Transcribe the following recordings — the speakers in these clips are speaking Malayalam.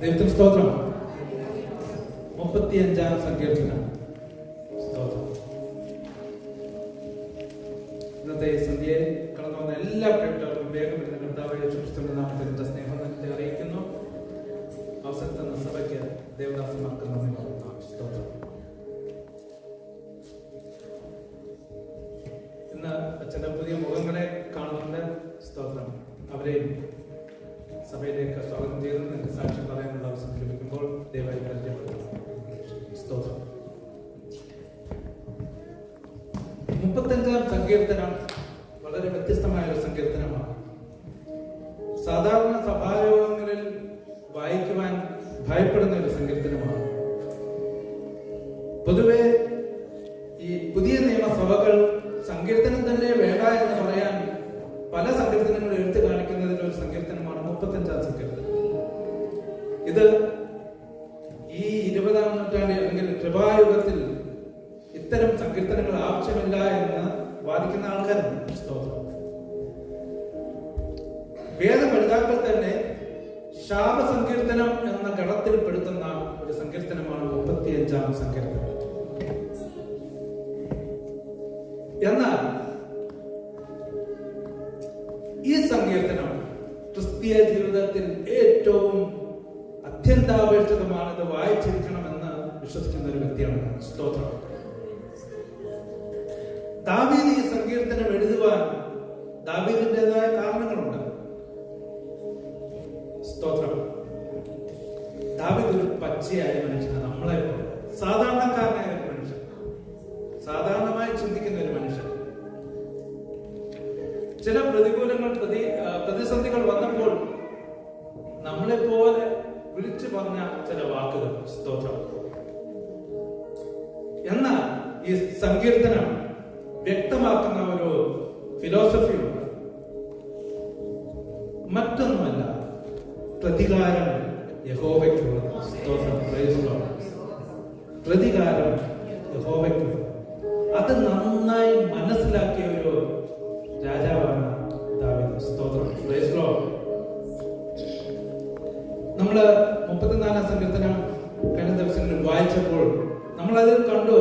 ദൈവത്തിന് സ്തോത്രം. മുപ്പത്തി അഞ്ചാം സങ്കീർത്തനം. കീർത്തനങ്ങൾ ആവശ്യമില്ല എന്ന് വാദിക്കുന്ന ആൾക്കാരുണ്ട്. സ്തോത്രം. വേദപഠിതാക്കൾ തന്നെ ശാപസങ്കീർത്തനം എന്ന ഗണത്തിൽ പെടുത്തുന്ന ഒരു സങ്കീർത്തനമാണ് മുപ്പത്തിയഞ്ചാം സങ്കീർത്തനം. എന്നാൽ സ്തോത്രം. ദാവിദ് ഒരു പച്ചയായ മനുഷ്യനാണ്. നമ്മളെ സാധാരണ അധികാരം യഹോവയ്ക്ക്. അത് നന്നായി മനസ്സിലാക്കിയ ഒരു രാജാവാണ് ദാവിദ്. സ്തോത്രം. നമ്മൾ മുപ്പത്തിനാലാം സങ്കീർത്തനം കഴിഞ്ഞ ദിവസങ്ങളിൽ വായിച്ചപ്പോൾ നമ്മൾ അതിൽ കണ്ടു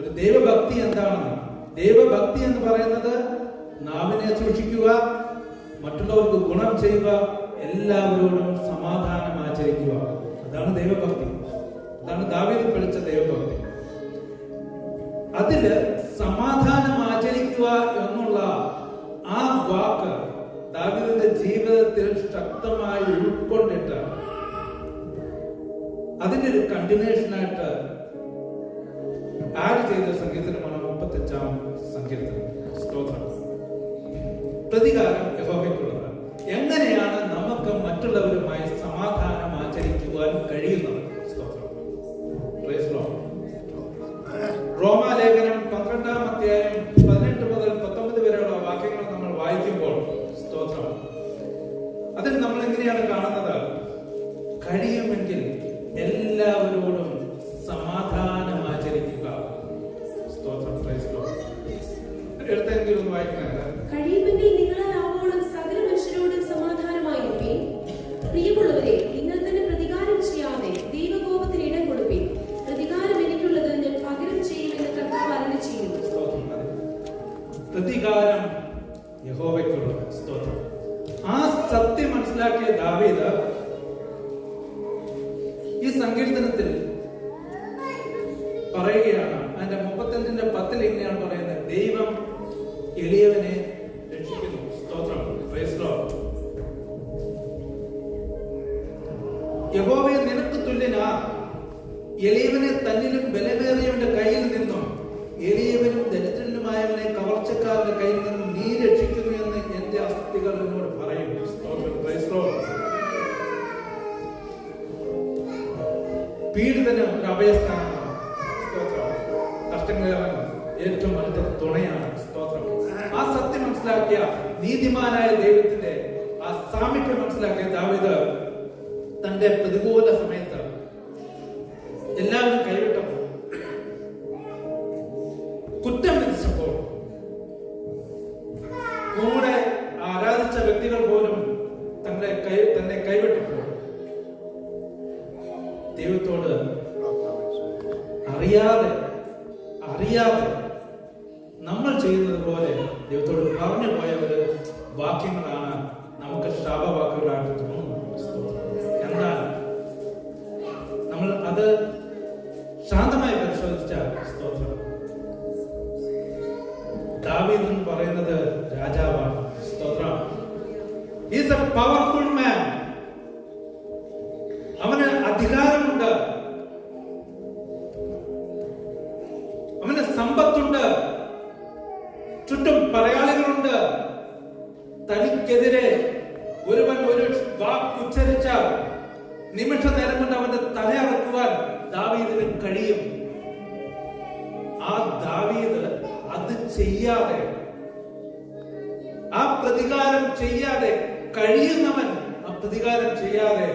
ഒരു ദൈവഭക്തി എന്താണെന്ന്. ദൈവഭക്തി എന്ന് പറയുന്നത് നാവിനെ സൂക്ഷിക്കുക മറ്റുള്ളവർക്ക് ഗുണം ചെയ്യുക എല്ലാവരോടും സമാധാനം ആചരിക്കുക. അതാണ് ദൈവഭക്തി. അതാണ് ദാവീദ് പഠിച്ച ദൈവഭക്തി. അതിൽ സമാധാനം ആചരിക്കുക എന്നുള്ള ആ വാക്ക് ദാവീദിന്റെ ജീവിതത്തിൽ ശക്തമായി ഉൾക്കൊണ്ടിട്ട് അതിന്റെ ഒരു കണ്ടിന്യൂഷനായിട്ട് ആഡ് ചെയ്ത സംഗീതമാണ് മുപ്പത്തഞ്ചാം സംഗീതം സ്തോത്രം. പ്രതികാരം എളിയവനെ രക്ഷിക്കുന്നു. സ്തോത്രം. യഹോവയെ നിനക്ക് തുല്യനാ. എളിയവനെ തന്നിലും ബലമേറിയവന്റെ കയ്യിൽ നിന്നും എളിയവനും ദരിദ്രനുമായവനെ കവർച്ചക്കാരന്റെ കയ്യിൽ നിന്നും നീ രക്ഷിക്കുന്നു എന്ന് എന്റെ അസ്ഥികൾ എന്നോട് പറയും. പീഡിതന് ഒരു അഭയസ്ഥാനം. debito di quota ദാവീദ് എന്ന് പറയുന്നത് രാജാവാണ്. സ്തോത്രം. ഈസ് എ പവർഫുൾ പ്രതികാരം ചെയ്യാതെ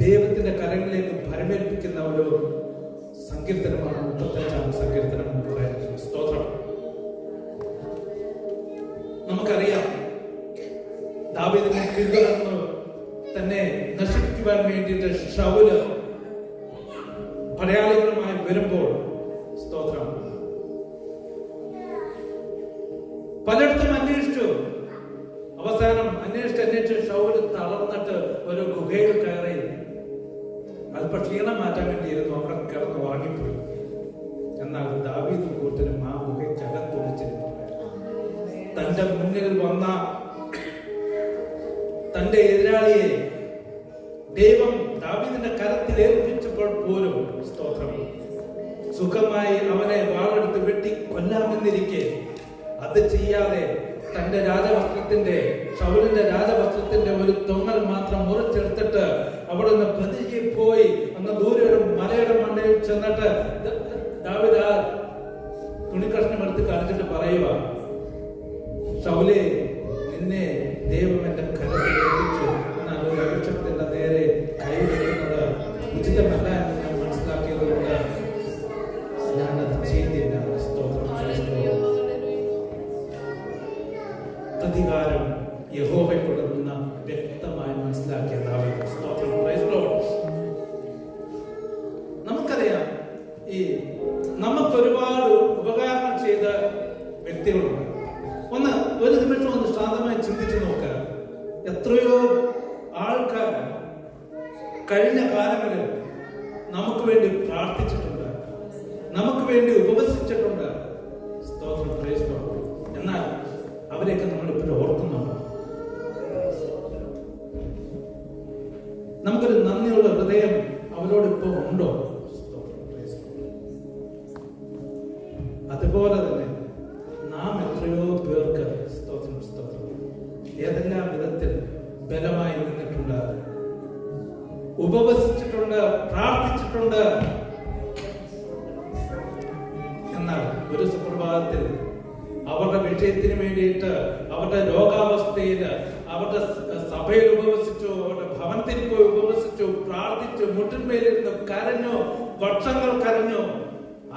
ദൈവത്തിന്റെ കരങ്ങളിലേക്ക് ഭരമേൽപ്പിക്കുന്ന ഒരു സങ്കീർത്തനമാണ് മുപ്പത്തഞ്ചാം സങ്കീർത്തനം എന്ന് പറയുന്നത്. സ്തോത്രം. നമുക്കറിയാം ദാവീദിനെ പിന്തുടർന്ന് തന്നെ നശിപ്പിക്കുവാൻ വേണ്ടിയിട്ട് ഷൗൽ പടയാളികളുമായി വരുമ്പോൾ മുന്നിൽ വന്ന തന്റെ എതിരാളിയെ ദൈവം ദാവിദിന്റെ കരത്തിൽ ഏൽപ്പിച്ചപ്പോൾ പോലും സ്തോത്രം. സുഖമായി അവനെ വാളെടുത്ത് വെട്ടി കൊല്ലാമെന്നിരിക്കെ അത് ചെയ്യാതെ തന്റെ രാജവസ്ത്രത്തിന്റെ ഷൗലിന്റെ രാജവസ്ത്രത്തിന്റെ ഒരു തൊങ്ങൽ മാത്രം മുറിച്ചെടുത്തിട്ട് അവിടെ നിന്ന് പ്രതിജി പോയി അന്ന് ദൂരെ ഒരു മലയുടെ മണ്ടയിൽ ചെന്നിട്ട് തുണിക്കഷ്ണം എടുത്ത് കളിച്ചിട്ട് പറയുവാണ് তাহলে നമുക്ക് വേണ്ടി പ്രാർത്ഥിച്ചിട്ടുണ്ട്. നമുക്ക് വേണ്ടി ഉപ ഐശ്വര്യത്തിന് വേണ്ടിയിട്ട് അവരുടെ രോഗാവസ്ഥയിൽ അവരുടെ സഭയിൽ ഉപവസിച്ചു അവരുടെ ഭവനത്തിൽ പോയി ഉപവസിച്ചു പ്രാർത്ഥിച്ചു മുട്ടിന്മേലിരുന്നു കരഞ്ഞു വർഷങ്ങൾ കരഞ്ഞു.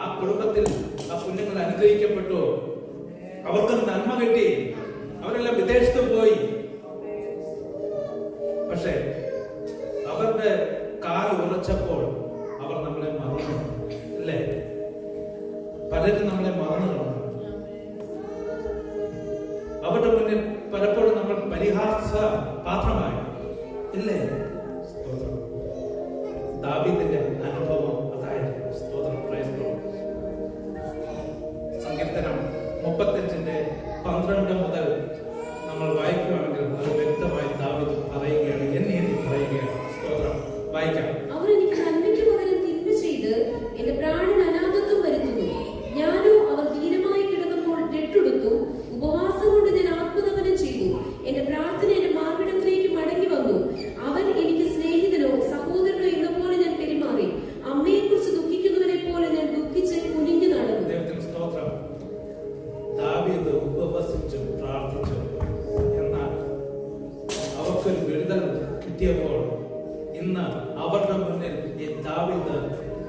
ആ കുടുംബത്തിൽ ആ കുഞ്ഞുങ്ങൾ അനുഗ്രഹിക്കപ്പെട്ടു. അവർക്ക് നന്മ കിട്ടി. അവരെല്ലാം വിദേശത്ത് പോയി.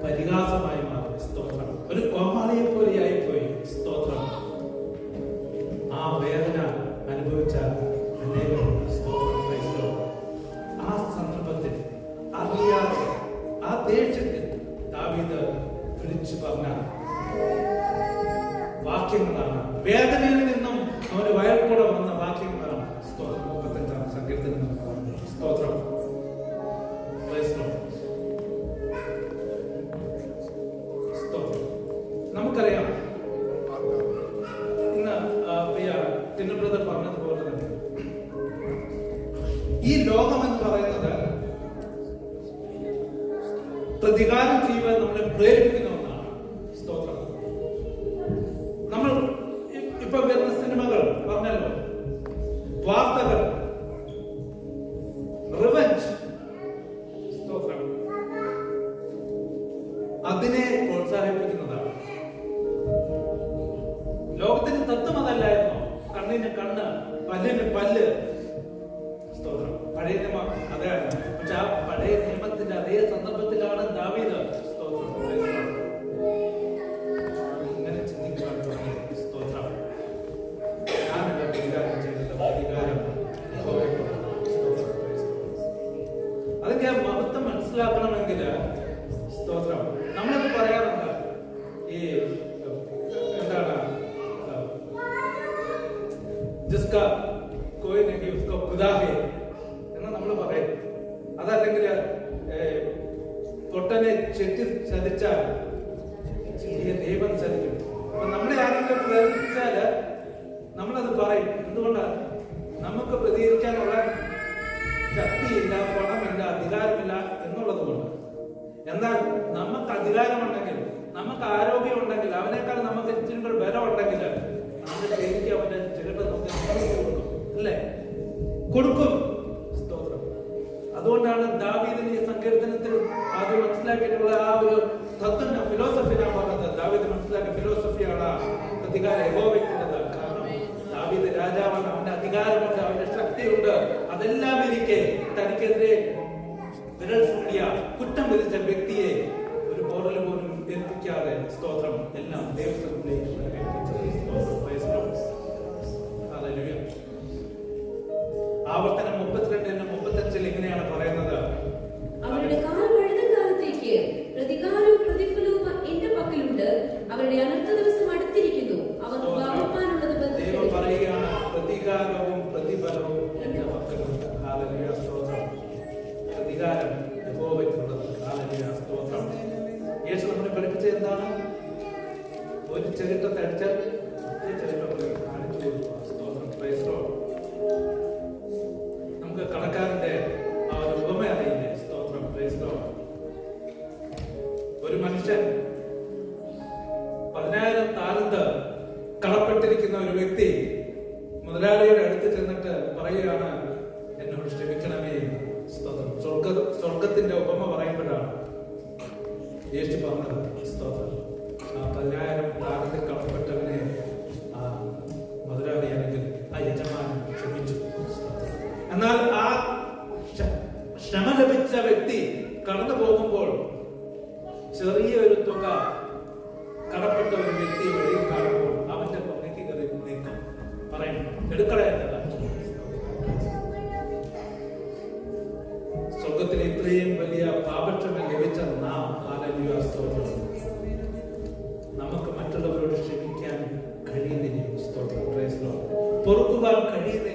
പരിഹാസമായ ഖുദാഹേ എന്ന് നമ്മൾ പറയും. അതല്ലെങ്കിൽ തൊട്ടനെ ചെട്ടി ചതിച്ചാൽ ഒരു തത്വന്റെ ഫിലോസഫിനാണ് പറഞ്ഞത്. ദാവീദ് മനസ്സിലാക്കിയ ഫിലോസഫിയാണ് അധികാരം ഏകോപിക്കുന്നത് കാരണം ദാവീദ് രാജാവാണ്. അവന്റെ അധികാരമുണ്ട്. അവന്റെ ശക്തിയുണ്ട്. അതെല്ലാം ഇരിക്കെ തനിക്കെതിരെ വിരൽ ചൂടിയ കുറ്റം വിധിച്ച വ്യക്തിയെ ഒരു പോറൽ പോലും ഏൽപ്പിക്കാതെ സ്തോത്രം എല്ലാം ദൈവത്തിലേക്ക് அதிகாரமும் பிரதிபலமும் எந்த மக்களும் காலனியா ஸ்தோத்திரம் அதிகாரம் യഹോവയ്ക്കുള്ളത് കാലനിയാ സ്തോത്രം യേശു നമ്മളെ പഠിപ്പിച്ചത് എന്താണ് ഒരു ചെകിട്ടത്തടിച്ചാൽ പറയുമ്പോഴാണ് യേശു പറഞ്ഞത് സ്തോത്രം ആ പതിനായിരം രാഗത്തിൽ കളപ്പെട്ടവനെ ആ മധുരാവി பொறுப்புதான் கழியதை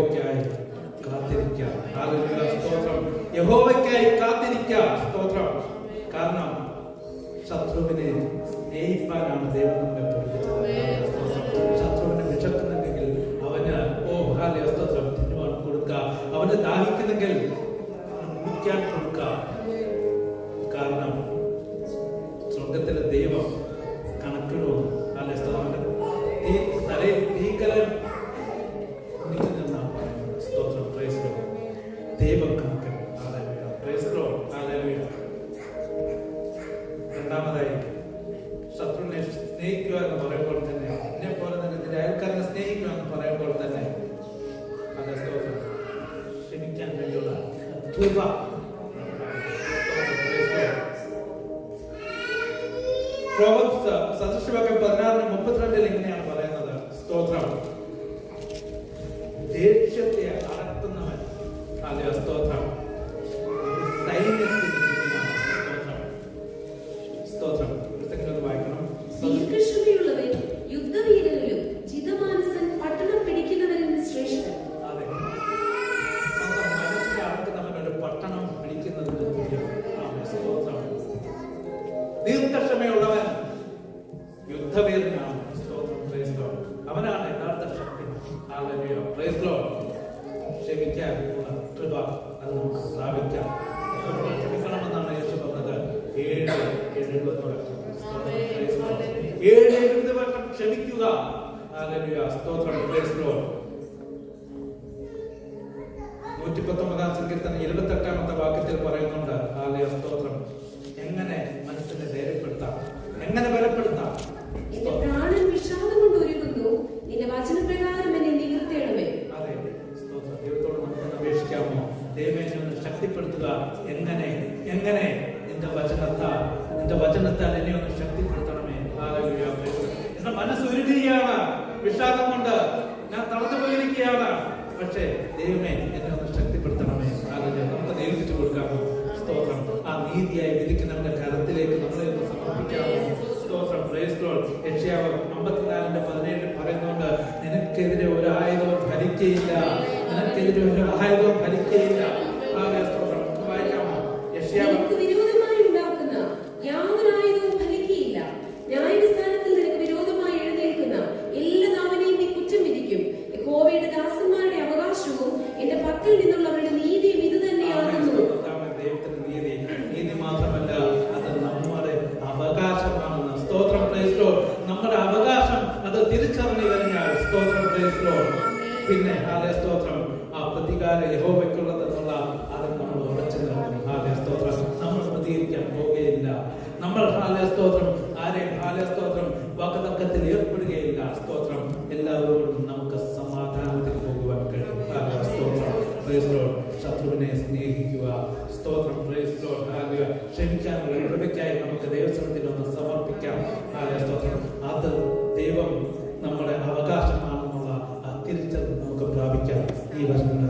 യഹോവയ്ക്കായി കാത്തിരിക്കാം. സ്തോത്രം. യഹോവയ്ക്കായി കാത്തിരിക്കാം. സ്തോത്രം. കാരണം ശത്രുവിനെ സ്നേഹിപ്പാനാണ് ദൈവം നമ്മെ ശത്രുവിനെ വിശക്കുന്നുണ്ടെങ്കിൽ അവന് ഓ ഹാലി അസ്തോത്രം തിന്നുവാൻ കൊടുക്കുക അവന് ദാഹിക്കുന്നെങ്കിൽ രണ്ടാമതായി ശത്രുവിനെ സ്നേഹിക്കുക എന്ന് പറയുമ്പോൾ തന്നെ എന്നെ പോലെ തന്നെ നിന്റെ അയൽക്കാരനെ സ്നേഹിക്കുക എന്ന് പറയുമ്പോൾ തന്നെ ക്ഷമിക്കാൻ കഴിയുള്ള 对对对还有个 സ്തോത്രം ആരെ സ്തോത്രം വാക്കുതർക്കത്തിൽ ഏർപ്പെടുകയില്ല. സ്തോത്രം എല്ലാവരോടും നമുക്ക് സമാധാനത്തിൽ പോകുവാൻ കഴിയും. ശത്രുവിനെ സ്നേഹിക്കുക. സ്തോത്രം. ക്ഷമിക്കാനുള്ള കൃപയ്ക്കായി നമുക്ക് ദൈവസ്ഥലത്തിൽ ഒന്ന് സമർപ്പിക്കാം. ആലയ സ്തോത്രം. അത് ദൈവം നമ്മുടെ അവകാശമാണെന്നുള്ള ആ നമുക്ക് പ്രാപിക്കാം. ഈ വർഷം